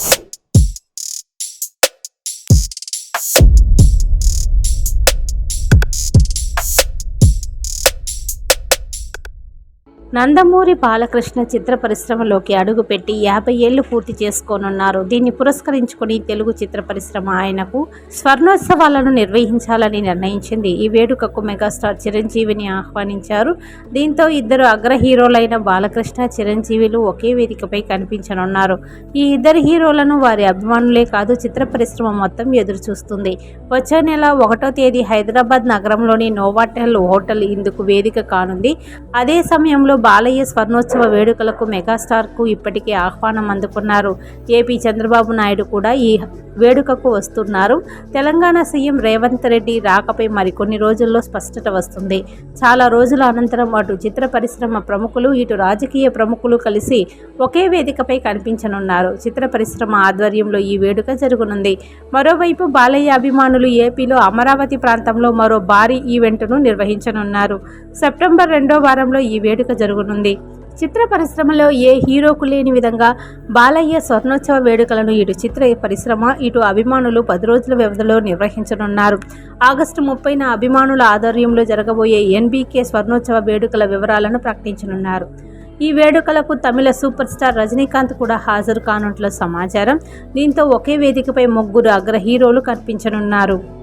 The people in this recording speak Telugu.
you నందమూరి బాలకృష్ణ చిత్ర పరిశ్రమలోకి అడుగుపెట్టి యాభై ఏళ్ళు పూర్తి చేసుకోనున్నారు. దీన్ని పురస్కరించుకుని తెలుగు చిత్ర పరిశ్రమ ఆయనకు స్వర్ణోత్సవాలను నిర్వహించాలని నిర్ణయించింది. ఈ వేడుకకు మెగాస్టార్ చిరంజీవిని ఆహ్వానించారు. దీంతో ఇద్దరు అగ్ర హీరోలైన బాలకృష్ణ చిరంజీవిలు ఒకే వేదికపై కనిపించనున్నారు. ఈ ఇద్దరు హీరోలను వారి అభిమానులే కాదు చిత్ర పరిశ్రమ మొత్తం ఎదురు చూస్తుంది వచ్చే నెల ఒకటో తేదీ హైదరాబాద్ నగరంలోని నోవాటెల్ హోటల్ ఇందుకు వేదిక కానుంది. అదే సమయంలో బాలయ్య స్వర్ణోత్సవ వేడుకలకు మెగాస్టార్కు ఇప్పటికే ఆహ్వానం అందుకున్నారు. ఏపీ చంద్రబాబు నాయుడు కూడా ఈ వేడుకకు వస్తున్నారు. తెలంగాణ సీఎం రేవంత్ రెడ్డి రాకపై మరికొన్ని రోజుల్లో స్పష్టత వస్తుంది. చాలా రోజుల అనంతరం అటు చిత్ర పరిశ్రమ ప్రముఖులు ఇటు రాజకీయ ప్రముఖులు కలిసి ఒకే వేదికపై కనిపించనున్నారు. చిత్ర పరిశ్రమ ఆధ్వర్యంలో ఈ వేడుక జరుగునుంది. మరోవైపు బాలయ్య అభిమానులు ఏపీలో అమరావతి ప్రాంతంలో మరో భారీ ఈవెంట్ను నిర్వహించనున్నారు. సెప్టెంబర్ రెండో వారంలో ఈ వేడుక జరగనుంది. చిత్ర పరిశ్రమలో ఏ హీరోకు లేని విధంగా బాలయ్య స్వర్ణోత్సవ వేడుకలను ఇటు చిత్ర పరిశ్రమ ఇటు అభిమానులు పది రోజుల వ్యవధిలో నిర్వహించనున్నారు. ఆగస్టు ముప్పైన అభిమానుల ఆధ్వర్యంలో జరగబోయే ఎన్బీకే స్వర్ణోత్సవ వేడుకల వివరాలను ప్రకటించనున్నారు. ఈ వేడుకలకు తమిళ సూపర్ స్టార్ రజనీకాంత్ కూడా హాజరు కానున్నట్లు సమాచారం. దీంతో ఒకే వేదికపై ముగ్గురు అగ్ర హీరోలు కనిపించనున్నారు.